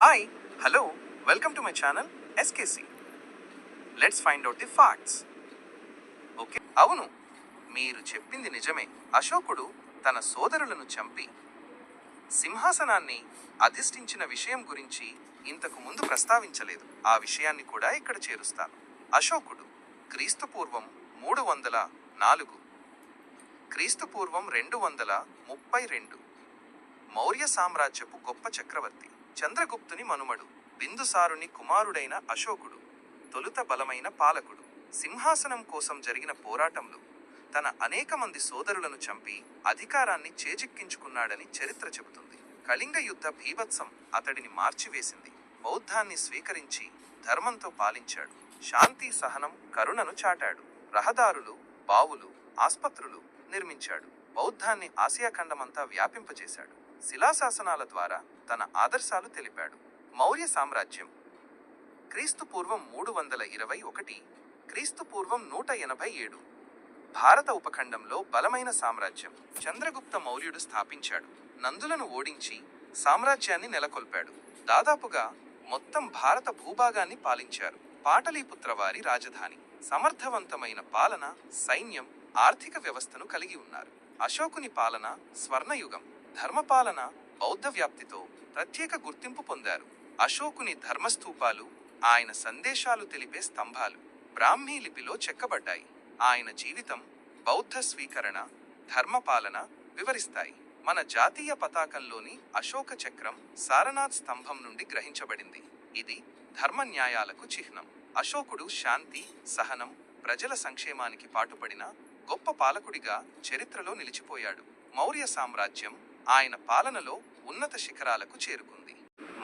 Hi hello welcome to my channel SKC let's find out the facts okay అవును మీరు చెప్పింది నిజమే. అశోకుడు తన సోదరులను చంపి సింహాసనాన్ని అధిష్ఠించిన విషయం గురించి ఇంతకు ముందు ప్రస్తావించలేదు. ఆ విషయాన్ని కూడా ఇక్కడ చేరుస్తాను. అశోకుడు క్రీస్తుపూర్వం మూడు వందల నాలుగు క్రీస్తుపూర్వం రెండు వందల ముప్పై రెండు మౌర్య సామ్రాజ్యపు గొప్ప చక్రవర్తి. చంద్రగుప్తుని మనుమడు బిందుసారుని కుమారుడైన అశోకుడు తొలుత బలమైన పాలకుడు. సింహాసనం కోసం జరిగిన పోరాటంలో తన అనేక మంది సోదరులను చంపి అధికారాన్ని చేజిక్కించుకున్నాడని చరిత్ర చెబుతుంది. కళింగ యుద్ధ భీభత్సం అతడిని మార్చివేసింది. బౌద్ధాన్ని స్వీకరించి ధర్మంతో పాలించాడు. శాంతి సహనం కరుణను చాటాడు. రహదారులు బావులు ఆస్పత్రులు నిర్మించాడు. బౌద్ధాన్ని ఆసియా ఖండమంతా వ్యాపింపజేశాడు. శిలాశాసనాల ద్వారా తన ఆదర్శాలు తెలిపాడు. మౌర్య సామ్రాజ్యం క్రీస్తు పూర్వం మూడు వందల ఇరవై ఒకటి క్రీస్తు పూర్వం నూట ఎనభై ఏడు. భారత ఉపఖండంలో బలమైన సామ్రాజ్యం చంద్రగుప్త మౌర్యుడు స్థాపించాడు. నందులను ఓడించి సామ్రాజ్యాన్ని నెలకొల్పాడు. దాదాపుగా మొత్తం భారత భూభాగాన్ని పాలించారు. పాటలీపుత్ర వారి రాజధాని. సమర్థవంతమైన పాలన సైన్యం ఆర్థిక వ్యవస్థను కలిగి ఉన్నారు. అశోకుని పాలన స్వర్ణయుగం. ధర్మపాలన బౌద్ధ వ్యాప్తితో ప్రత్యేక గుర్తింపు పొందారు. అశోకుని ధర్మస్థూపాలు ఆయన సందేశాలు తెలిపే స్తంభాలు బ్రాహ్మీ లిపిలో చెక్కబడ్డాయి. ఆయన జీవితం బౌద్ధ స్వీకరణ ధర్మపాలన వివరిస్తాయి. మన జాతీయ పతాకంలోని అశోక చక్రం సారనాథ్ స్తంభం నుండి గ్రహించబడింది. ఇది ధర్మ న్యాయాలకు చిహ్నం. అశోకుడు శాంతి సహనం ప్రజల సంక్షేమానికి పాటుపడిన గొప్ప పాలకుడిగా చరిత్రలో నిలిచిపోయాడు. మౌర్య సామ్రాజ్యం ఆయన పాలనలో ఉన్నత శిఖరాలకు చేరుకుంది.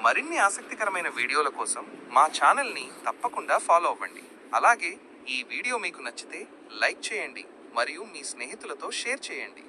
మరిన్ని ఆసక్తికరమైన వీడియోల కోసం మా ఛానల్ని తప్పకుండా ఫాలో అవ్వండి. అలాగే ఈ వీడియో మీకు నచ్చితే లైక్ చేయండి మరియు మీ స్నేహితులతో షేర్ చేయండి.